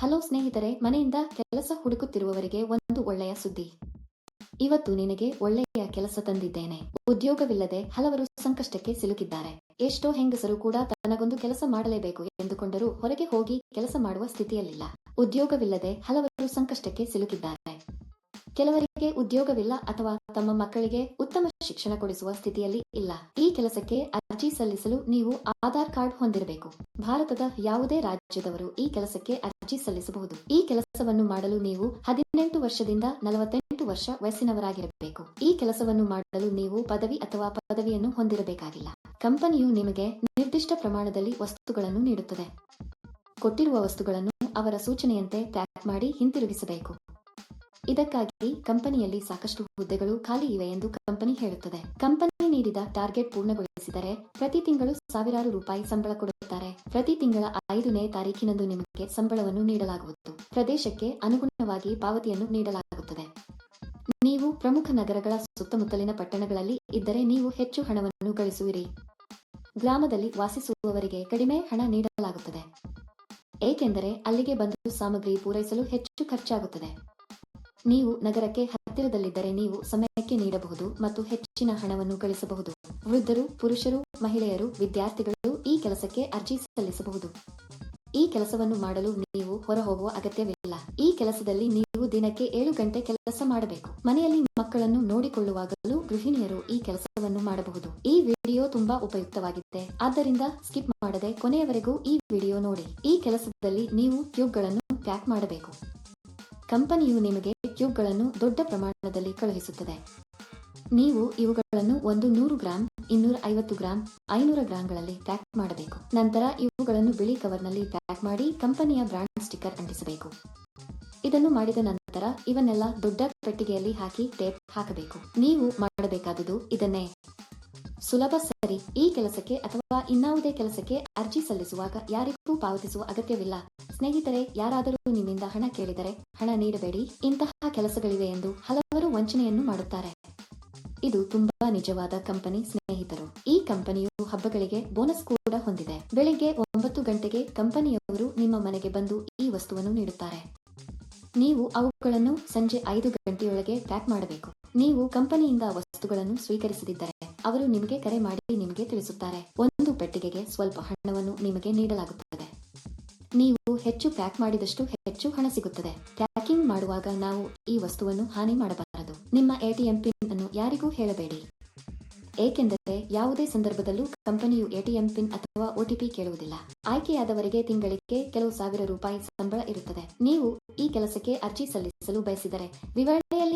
Hello ಸ್ನೇಹಿತರೆ, ಮನೆಯಿಂದ ಕೆಲಸ ಹುಡುಕುತ್ತಿರುವವರಿಗೆ ಒಂದು ಒಳ್ಳೆಯ ಸುದ್ದಿ. ಇವತ್ತು ನಿನಗೆ ಒಳ್ಳೆಯ ಕೆಲಸ ತಂದಿದ್ದೇನೆ. ಉದ್ಯೋಗವಿಲ್ಲದೆ ಹಲವರು ಸಂಕಷ್ಟಕ್ಕೆ ಸಿಲುಕಿದ್ದಾರೆ. ಎಷ್ಟೋ ಹೆಂಗಸರು ಕೂಡ ತನಗೊಂದು ಕೆಲಸ ಮಾಡಲೇಬೇಕು ಎಂದುಕೊಂಡರೂ ಹೊರಗೆ ಹೋಗಿ ಕೆಲಸ ಮಾಡುವ ಸ್ಥಿತಿಯಲ್ಲಿಲ್ಲ. ಉದ್ಯೋಗವಿಲ್ಲದೆ ಹಲವರು ಸಂಕಷ್ಟಕ್ಕೆ ಸಿಲುಕಿದ್ದಾರೆ. ಕೆಲವರಿಗೆ ಉದ್ಯೋಗವಿಲ್ಲ ಅಥವಾ ತಮ್ಮ ಮಕ್ಕಳಿಗೆ ಉತ್ತಮ ಶಿಕ್ಷಣ ಕೊಡಿಸುವ ಸ್ಥಿತಿಯಲ್ಲಿ ಇಲ್ಲ. ಈ ಕೆಲಸಕ್ಕೆ ಅರ್ಜಿ ಸಲ್ಲಿಸಲು ನೀವು ಆಧಾರ್ ಕಾರ್ಡ್ ಹೊಂದಿರಬೇಕು. ಭಾರತದ ಯಾವುದೇ ರಾಜ್ಯದವರು ಈ ಕೆಲಸಕ್ಕೆ ಅರ್ಜಿ ಸಲ್ಲಿಸಬಹುದು. ಈ ಕೆಲಸವನ್ನು ಮಾಡಲು ನೀವು ಹದಿನೆಂಟು ವರ್ಷದಿಂದ ನಲವತ್ತೆಂಟು ವರ್ಷ ವಯಸ್ಸಿನವರಾಗಿರಬೇಕು. ಈ ಕೆಲಸವನ್ನು ಮಾಡಲು ನೀವು ಪದವಿ ಅಥವಾ ಪದವಿಯನ್ನು ಹೊಂದಿರಬೇಕಾಗಿಲ್ಲ. ಕಂಪನಿಯು ನಿಮಗೆ ನಿರ್ದಿಷ್ಟ ಪ್ರಮಾಣದಲ್ಲಿ ವಸ್ತುಗಳನ್ನು ನೀಡುತ್ತದೆ. ಕೊಟ್ಟಿರುವ ವಸ್ತುಗಳನ್ನು ಅವರ ಸೂಚನೆಯಂತೆ ಪ್ಯಾಕ್ ಮಾಡಿ ಹಿಂತಿರುಗಿಸಬೇಕು. ಇದಕ್ಕಾಗಿ ಕಂಪನಿಯಲ್ಲಿ ಸಾಕಷ್ಟು ಹುದ್ದೆಗಳು ಖಾಲಿ ಇವೆ ಎಂದು ಕಂಪನಿ ಹೇಳುತ್ತದೆ. ಕಂಪನಿ ನೀಡಿದ ಟಾರ್ಗೆಟ್ ಪೂರ್ಣಗೊಳಿಸಿದರೆ ಪ್ರತಿ ತಿಂಗಳು ಸಾವಿರಾರು ರೂಪಾಯಿ ಸಂಬಳ ಕೊಡುತ್ತಾರೆ. ಪ್ರತಿ ತಿಂಗಳ ಐದನೇ ತಾರೀಕಿನಂದು ನಿಮಗೆ ಸಂಬಳವನ್ನು ನೀಡಲಾಗುವುದು. ಪ್ರದೇಶಕ್ಕೆ ಅನುಗುಣವಾಗಿ ಪಾವತಿಯನ್ನು ನೀಡಲಾಗುತ್ತದೆ. ನೀವು ಪ್ರಮುಖ ನಗರಗಳ ಸುತ್ತಮುತ್ತಲಿನ ಪಟ್ಟಣಗಳಲ್ಲಿ ಇದ್ದರೆ ನೀವು ಹೆಚ್ಚು ಹಣವನ್ನು ಗಳಿಸುವಿರಿ. ಗ್ರಾಮದಲ್ಲಿ ವಾಸಿಸುವವರಿಗೆ ಕಡಿಮೆ ಹಣ ನೀಡಲಾಗುತ್ತದೆ. ಏಕೆಂದರೆ ಅಲ್ಲಿಗೆ ಬಂದು ಸಾಮಗ್ರಿ ಪೂರೈಸಲು ಹೆಚ್ಚು ಖರ್ಚಾಗುತ್ತದೆ. ನೀವು ನಗರಕ್ಕೆ ಹತ್ತಿರದಲ್ಲಿದ್ದರೆ ನೀವು ಸಮಯಕ್ಕೆ ನೀಡಬಹುದು ಮತ್ತು ಹೆಚ್ಚಿನ ಹಣವನ್ನು ಗಳಿಸಬಹುದು ವೃದ್ಧರು, ಪುರುಷರು, ಮಹಿಳೆಯರು, ವಿದ್ಯಾರ್ಥಿಗಳು ಈ ಕೆಲಸಕ್ಕೆ ಅರ್ಜಿ ಸಲ್ಲಿಸಬಹುದು. ಈ ಕೆಲಸವನ್ನು ಮಾಡಲು ನೀವು ಹೊರಹೋಗುವ ಅಗತ್ಯವಿಲ್ಲ. ಈ ಕೆಲಸದಲ್ಲಿ ನೀವು ದಿನಕ್ಕೆ ಏಳು ಗಂಟೆ ಕೆಲಸ ಮಾಡಬೇಕು. ಮನೆಯಲ್ಲಿ ಮಕ್ಕಳನ್ನು ನೋಡಿಕೊಳ್ಳುವಾಗಲೂ ಗೃಹಿಣಿಯರು ಈ ಕೆಲಸವನ್ನು ಮಾಡಬಹುದು. ಈ ವಿಡಿಯೋ ತುಂಬಾ ಉಪಯುಕ್ತವಾಗಿದೆ. ಆದ್ದರಿಂದ ಸ್ಕಿಪ್ ಮಾಡದೆ ಕೊನೆಯವರೆಗೂ ಈ ವಿಡಿಯೋ ನೋಡಿ. ಈ ಕೆಲಸದಲ್ಲಿ ನೀವು ಟ್ಯೂಬ್ಗಳನ್ನು ಪ್ಯಾಕ್ ಮಾಡಬೇಕು. ಕಂಪನಿಯು ನಿಮಗೆ ಟ್ಯೂಬ್ಗಳನ್ನು ದೊಡ್ಡ ಪ್ರಮಾಣದಲ್ಲಿ ಕಳುಹಿಸುತ್ತದೆ. ನೀವು ಇವುಗಳನ್ನು ಒಂದು ನೂರು ಗ್ರಾಂ, ಇನ್ನೂರ ಐವತ್ತು ಗ್ರಾಂ, ಐನೂರ ಗ್ರಾಂಗಳಲ್ಲಿ ಪ್ಯಾಕ್ ಮಾಡಬೇಕು. ನಂತರ ಇವುಗಳನ್ನು ಬಿಳಿ ಕವರ್ನಲ್ಲಿ ಪ್ಯಾಕ್ ಮಾಡಿ ಕಂಪನಿಯ ಬ್ರಾಂಡ್ ಸ್ಟಿಕ್ಕರ್ ಅಂಟಿಸಬೇಕು. ಇದನ್ನು ಮಾಡಿದ ನಂತರ ಇವನ್ನೆಲ್ಲ ದೊಡ್ಡ ಪೆಟ್ಟಿಗೆಯಲ್ಲಿ ಹಾಕಿ ಟೇಪ್ ಹಾಕಬೇಕು. ನೀವು ಮಾಡಬೇಕಾದುದು ಇದನ್ನೇ. ಸುಲಭ ಸರಿ, ಈ ಕೆಲಸಕ್ಕೆ ಅಥವಾ ಇನ್ನಾವುದೇ ಕೆಲಸಕ್ಕೆ ಅರ್ಜಿ ಸಲ್ಲಿಸುವಾಗ ಯಾರಿಗೂ ಪಾವತಿಸುವ ಅಗತ್ಯವಿಲ್ಲ. ಸ್ನೇಹಿತರೆ, ಯಾರಾದರೂ ನಿಮ್ಮಿಂದ ಹಣ ಕೇಳಿದರೆ ಹಣ ನೀಡಬೇಡಿ. ಇಂತಹ ಕೆಲಸಗಳಿವೆ ಎಂದು ಹಲವರು ವಂಚನೆಯನ್ನು ಮಾಡುತ್ತಾರೆ. ಇದು ತುಂಬಾ ನಿಜವಾದ ಕಂಪನಿ ಸ್ನೇಹಿತರು. ಈ ಕಂಪನಿಯು ಹಬ್ಬಗಳಿಗೆ ಬೋನಸ್ ಕೂಡ ಹೊಂದಿದೆ. ಬೆಳಿಗ್ಗೆ ಒಂಬತ್ತು ಗಂಟೆಗೆ ಕಂಪನಿಯವರು ನಿಮ್ಮ ಮನೆಗೆ ಬಂದು ಈ ವಸ್ತುವನ್ನು ನೀಡುತ್ತಾರೆ. ನೀವು ಅವುಗಳನ್ನು ಸಂಜೆ ಐದು ಗಂಟೆಯೊಳಗೆ ಪ್ಯಾಕ್ ಮಾಡಬೇಕು. ನೀವು ಕಂಪನಿಯಿಂದ ವಸ್ತುಗಳನ್ನು ಸ್ವೀಕರಿಸದಿದ್ದರೆ ಅವರು ನಿಮಗೆ ಕರೆ ಮಾಡಿ ನಿಮಗೆ ತಿಳಿಸುತ್ತಾರೆ. ಒಂದು ಪೆಟ್ಟಿಗೆಗೆ ಸ್ವಲ್ಪ ಹಣವನ್ನು ನಿಮಗೆ ನೀಡಲಾಗುತ್ತದೆ. ನೀವು ಹೆಚ್ಚು ಪ್ಯಾಕ್ ಮಾಡಿದಷ್ಟು ಹೆಚ್ಚು ಹಣ ಸಿಗುತ್ತದೆ. ಪ್ಯಾಕಿಂಗ್ ಮಾಡುವಾಗ ನಾವು ಈ ವಸ್ತುವನ್ನು ಹಾನಿ ಮಾಡಬಾರದು. ನಿಮ್ಮ ಎಟಿಎಂ ಪಿನ್ ಅನ್ನು ಯಾರಿಗೂ ಹೇಳಬೇಡಿ. ಏಕೆಂದರೆ ಯಾವುದೇ ಸಂದರ್ಭದಲ್ಲೂ ಕಂಪನಿಯು ಎಟಿಎಂ ಪಿನ್ ಅಥವಾ ಒಟಿಪಿ ಕೇಳುವುದಿಲ್ಲ. ಆಯ್ಕೆಯಾದವರಿಗೆ ತಿಂಗಳಿಗೆ ಕೆಲವು ಸಾವಿರ ರೂಪಾಯಿ ಸಂಬಳ ಇರುತ್ತದೆ. ನೀವು ಈ ಕೆಲಸಕ್ಕೆ ಅರ್ಜಿ ಸಲ್ಲಿಸಲು ಬಯಸಿದರೆ ವಿವರಣೆಯಲ್ಲಿ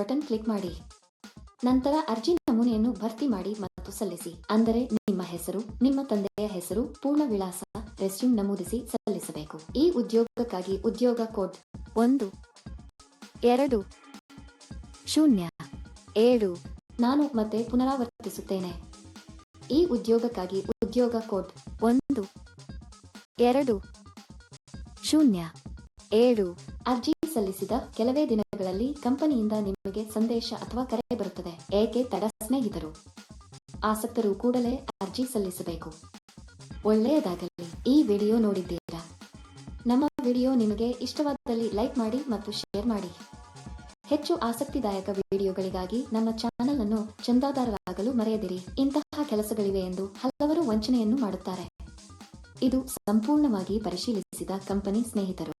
ಬಟನ್ ಕ್ಲಿಕ್ ಮಾಡಿ. ನಂತರ ಅರ್ಜಿ ನಮೂನೆಯನ್ನು ಭರ್ತಿ ಮಾಡಿ ಮತ್ತು ಸಲ್ಲಿಸಿ. ಅಂದರೆ ನಿಮ್ಮ ಹೆಸರು, ನಿಮ್ಮ ತಂದೆಯ ಹೆಸರು, ಪೂರ್ಣ ವಿಳಾಸ, ರೆಸ್ಯೂಮ್ ನಮೂದಿಸಿ ಸಲ್ಲಿಸಬೇಕು. ಈ ಉದ್ಯೋಗಕ್ಕಾಗಿ ಉದ್ಯೋಗ ಕೋಡ್ ಒಂದು, ಎರಡು, ಶೂನ್ಯ, ಏಳು, ನಾನು ಮತ್ತೆ ಪುನರಾವರ್ತಿಸುತ್ತೇನೆ. ಈ ಉದ್ಯೋಗಕ್ಕಾಗಿ ಉದ್ಯೋಗ ಕೋಡ್ ಒಂದು, ಎರಡು, ಶೂನ್ಯ, ಏಳು. ಅರ್ಜಿ ಸಲ್ಲಿಸಿದ ಕೆಲವೇ ದಿನಗಳಲ್ಲಿ ಕಂಪನಿಯಿಂದ ನಿಮಗೆ ಸಂದೇಶ ಅಥವಾ ಕರೆ ಬರುತ್ತದೆ. ಏಕೆ ತಡ ಸ್ನೇಹಿತರು? ಆಸಕ್ತರು ಕೂಡಲೇ ಅರ್ಜಿ ಸಲ್ಲಿಸಬೇಕು. ಒಳ್ಳೆಯದಾಗಲಿ. ಈ ವಿಡಿಯೋ ನೋಡಿದ್ದೀರಾ? ನಮ್ಮ ವಿಡಿಯೋ ನಿಮಗೆ ಇಷ್ಟವಾದಲ್ಲಿ ಲೈಕ್ ಮಾಡಿ ಮತ್ತು ಶೇರ್ ಮಾಡಿ. ಹೆಚ್ಚು ಆಸಕ್ತಿದಾಯಕ ವಿಡಿಯೋಗಳಿಗಾಗಿ ನಮ್ಮ ಚಾನೆಲ್ ಅನ್ನು ಚಂದಾದಾರರಾಗಲು ಮರೆಯದಿರಿ. ಇಂತಹ ಕೆಲಸಗಳಿವೆ ಎಂದು ಹಲವರು ವಂಚನೆಯನ್ನು ಮಾಡುತ್ತಾರೆ. ಇದು ಸಂಪೂರ್ಣವಾಗಿ ಪರಿಶೀಲಿಸಿದ ಕಂಪನಿ ಸ್ನೇಹಿತರು.